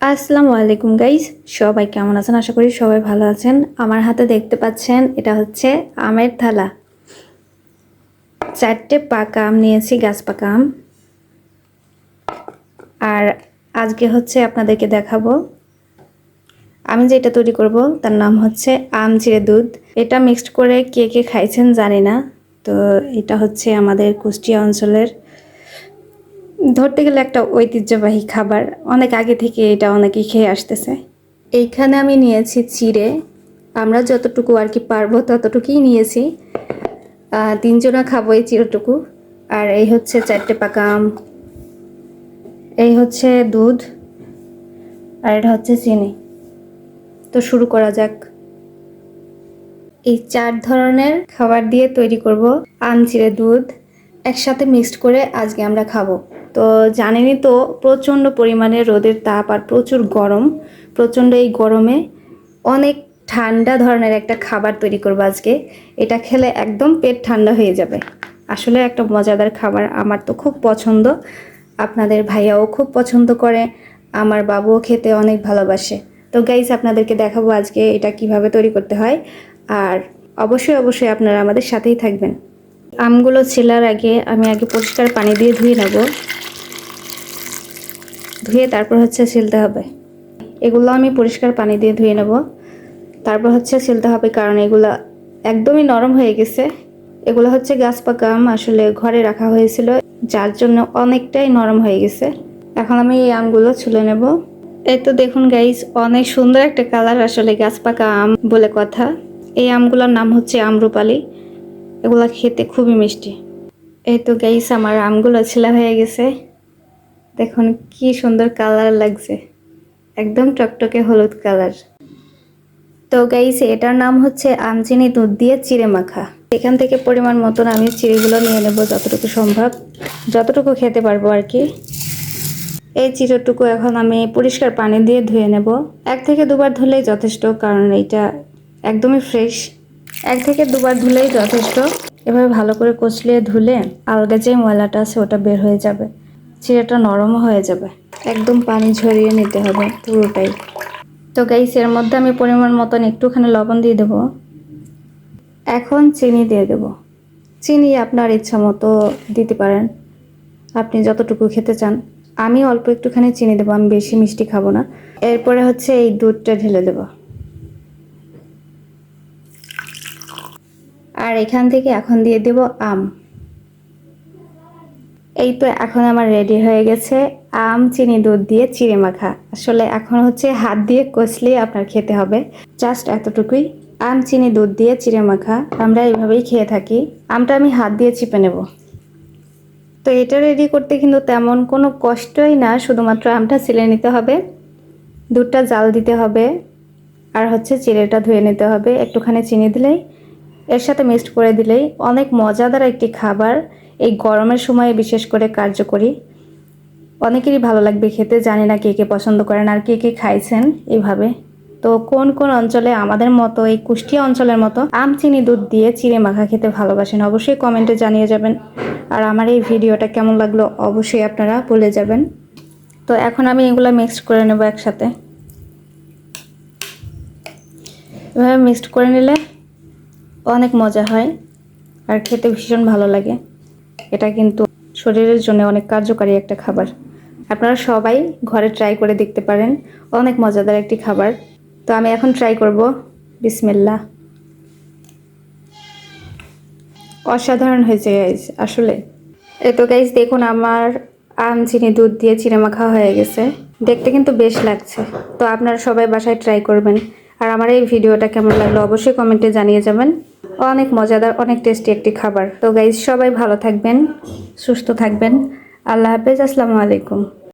আসসালামু আলাইকুম গাইজ সবাই কেমন আছেন? আশা করি সবাই ভালো আছেন। আমার হাতে দেখতে পাচ্ছেন, এটা হচ্ছে আমের থালা। চারটে পাকা আম নিয়েছি, গাছ পাকা আম। আর আজকে হচ্ছে আপনাদেরকে দেখাবো। আমি যেটা তৈরি করব, তার নাম হচ্ছে আম চিড়ে দুধ। এটা মিক্সড করে কে কে খাইছেন জানি না। তো এটা হচ্ছে আমাদের কুষ্টিয়া অঞ্চলের ধরতে গেলে একটা ঐতিহ্যবাহী খাবার। অনেক আগে থেকে এটা অনেকেই খেয়ে আসতেছে। এইখানে আমি নিয়েছি চিড়ে। আমরা যতটুকু আর কি পারব ততটুকুই নিয়েছি। তিনজনা খাব এই চিরটুকু আর এই হচ্ছে চারটে পাকা আম এই হচ্ছে দুধ। আর এটা হচ্ছে চিনি। তো শুরু করা যাক। এই চার ধরনের খাবার দিয়ে তৈরি করব। আম চিড়ে, দুধ। একসাথে মিক্সড করে আজকে আমরা খাব। তো জানেনই তো, প্রচণ্ড পরিমাণে রোদের তাপ আর প্রচুর গরম। প্রচণ্ড এই গরমে অনেক ঠান্ডা ধরনের একটা খাবার তৈরি করব আজকে। এটা খেলে একদম পেট ঠান্ডা হয়ে যাবে। আসলে একটা মজাদার খাবার আমার তো খুব পছন্দ। আপনাদের ভাইয়াও খুব পছন্দ করে। আমার বাবুও খেতে অনেক ভালোবাসে। তো গাইজ আপনাদেরকে দেখাবো আজকে এটা কীভাবে তৈরি করতে হয়। আর অবশ্যই অবশ্যই আপনারা আমাদের সাথেই থাকবেন। আমগুলো ছেলার আগে আমি আগে পরিষ্কার পানি দিয়ে ধুয়ে নেব। ধুয়ে তারপর হচ্ছে ছিলতে হবে। এগুলো আমি পরিষ্কার পানি দিয়ে ধুয়ে নেব। তারপর হচ্ছে ছিলতে হবে কারণ এগুলো একদমই নরম হয়ে গেছে। এগুলো হচ্ছে গাছ পাকা আম আসলে ঘরে রাখা হয়েছিল, যার জন্য অনেকটাই নরম হয়ে গেছে। এখন আমি এই আমগুলো ছুলে নেব। এই তো দেখুন গাইস অনেক সুন্দর একটা কালার আসলে গাছ পাকা আম বলে কথা। এই আমগুলোর নাম হচ্ছে আমরুপালি। এগুলো খেতে খুবই মিষ্টি। এই তো গাইস আমার আমগুলো ছেলা হয়ে গেছে। দেখুন কি সুন্দর কালার লাগছে। একদম টকটকে হলুদ কালার তো গাইস এটার নাম হচ্ছে আমচিনি দুধ দিয়ে চিড়ে মাখা। এখান থেকে পরিমাণ মতন আমি চিড়েগুলো নিয়ে নেব যতটুকু সম্ভব। যতটুকু খেতে পারব আর কি। এই চিড়েটুকু এখন আমি পরিষ্কার পানি দিয়ে ধুয়ে নেব। এক থেকে দুবার ধুলেই যথেষ্ট, কারণ এইটা একদমই ফ্রেশ এক থেকে দুবার ধুলেই যথেষ্ট। এভাবে ভালো করে কচলিয়ে ধুলে আলগা যে ময়লাটা আছে ওটা বের হয়ে যাবে। চিড়েটা নরমও হয়ে যাবে। একদম পানি ঝরিয়ে নিতে হবে পুরোটাই। তো গাইস এর মধ্যে আমি পরিমাণ মতন একটুখানি লবণ দিয়ে দেবো। এখন চিনি দিয়ে দেব। চিনি আপনার ইচ্ছা মতো দিতে পারেন। আপনি যতটুকু খেতে চান। আমি অল্প একটুখানি চিনি দেবো, আমি বেশি মিষ্টি খাব না। এরপরে হচ্ছে এই দুধটা ঢেলে দেবো। আর এখান থেকে এখন দিয়ে দেব আম। এই তো এখন আমার রেডি হয়ে গেছে। আম, চিনি, দুধ দিয়ে চিড়ে মাখা। আসলে এখন হচ্ছে হাত দিয়ে কষলে আপনার খেতে হবে। জাস্ট এতটুকুই। আম, চিনি, দুধ দিয়ে চিড়ে মাখা। আমরা এইভাবেই খেয়ে থাকি। আমটা আমি হাত দিয়ে চিপে নেব। তো এটা রেডি করতে কিন্তু তেমন কোনো কষ্টই না। শুধুমাত্র আমটা ছিলে নিতে হবে। দুধটা জাল দিতে হবে। আর হচ্ছে চিড়েটা ধুয়ে নিতে হবে। একটুখানি চিনি দিলেই এর সাথে মিক্সড করে দিলেই অনেক মজাদার একটি খাবার এই গরমের সময়ে বিশেষ করে কার্যকরী। অনেকেরই ভালো লাগবে খেতে, জানি না কে কে পছন্দ করেন আর কে কে খাইছেন এইভাবে তো কোন কোন অঞ্চলে আমাদের মতো, এই কুষ্টিয়া অঞ্চলের মতো আম, চিনি, দুধ দিয়ে চিড়ে মাখা খেতে ভালোবাসেন অবশ্যই কমেন্টে জানিয়ে যাবেন। আর আমার এই ভিডিওটা কেমন লাগল অবশ্যই আপনারা বলে যাবেন। তো এখন আমি এগুলো মিক্সড করে নেব একসাথে। এভাবে মিক্সড করে নিলে অনেক মজা হয় আর খেতে ভীষণ ভালো লাগে। এটা কিন্তু শরীরের জন্য অনেক কার্যকারী একটা খাবার। আপনারা সবাই ঘরে ট্রাই করে দেখতে পারেন, অনেক মজাদার একটি খাবার। তো আমি এখন ট্রাই করব বিসমিল্লা অসাধারণ হয়েছে গাইজ আসলে। তো গাইজ দেখুন আমার আম চিনি দুধ দিয়ে চিড়ে মাখা হয়ে গেছে। দেখতে কিন্তু বেশ লাগছে। তো আপনারা সবাই বাসায় ট্রাই করবেন। আর আমার এই ভিডিওটা কেমন লাগল অবশ্যই কমেন্টে জানিয়ে যাবেন। অনেক মজাদার, অনেক টেস্টি একটি খাবার। তো গাইজ সবাই ভালো থাকবেন, সুস্থ থাকবেন। আল্লাহ হাফেজ, আসসালামু আলাইকুম।